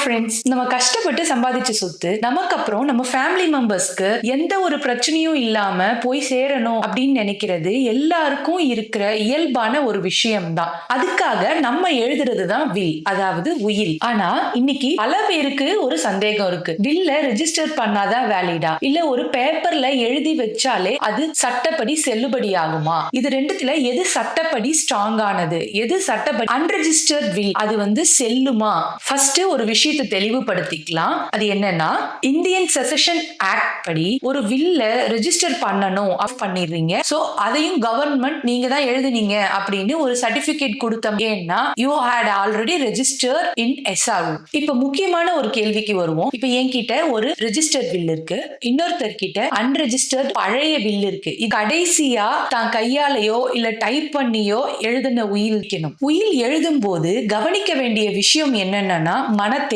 Friends நம்ம கஷ்டப்பட்டு சம்பாதிச்ச சொத்து நமக்கு அப்புறம் நம்ம ஃபேமிலி மெம்பர்ஸ்க்கு எந்த ஒரு பிரச்சனையும் இல்லாம போய் சேரணும் அப்படின்னு நினைக்கிறது எல்லாருக்கும் இருக்கிற இயல்பான ஒரு விஷயம் தான் அதுக்காக நம்ம எழுதுறது தான் வில் அதாவது உயில் ஆனா இன்னைக்கு பல பேருக்கு ஒரு சந்தேகம் இருக்கு. வில்ல ரெஜிஸ்டர் பண்ணாதான் வேலிடா இல்ல ஒரு பேப்பர்ல எழுதி வச்சாலே அது சட்டப்படி செல்லுபடி ஆகுமா? இது ரெண்டுத்துல எது சட்டப்படி ஸ்ட்ராங் ஆனது? எது சட்டப்படி அன்ரெஜிஸ்டர்ட் வில் அது வந்து செல்லுமா? ஃபர்ஸ்ட் ஒரு விஷயம் விஷயத்தை தெளிவுபடுத்திக்கலாம். அது என்னன்னா இந்தியன் செசஷன் ஆக்ட் படி ஒரு வில்ல ரெஜிஸ்டர் பண்ணணும் ஆஃப் பண்ணிடுறீங்க. சோ அதையும் கவர்மெண்ட் நீங்க தான் எழுதுனீங்க அப்படின்னு ஒரு சர்டிபிகேட் கொடுத்தோம். ஏன்னா you had already register in SRO இப்ப முக்கியமான ஒரு கேள்விக்கு வருவோம். இப்ப என்கிட்ட ஒரு ரெஜிஸ்டர் பில் இருக்கு. இன்னொருத்தர் கிட்ட அன்ரெஜிஸ்டர்ட் பழைய பில் இருக்கு. இது கடைசியா தான் கையாலேயோ இல்ல டைப் பண்ணியோ எழுதின உயில் உயில் எழுதும் போது கவனிக்க வேண்டிய விஷயம் என்னன்னா மனத்தை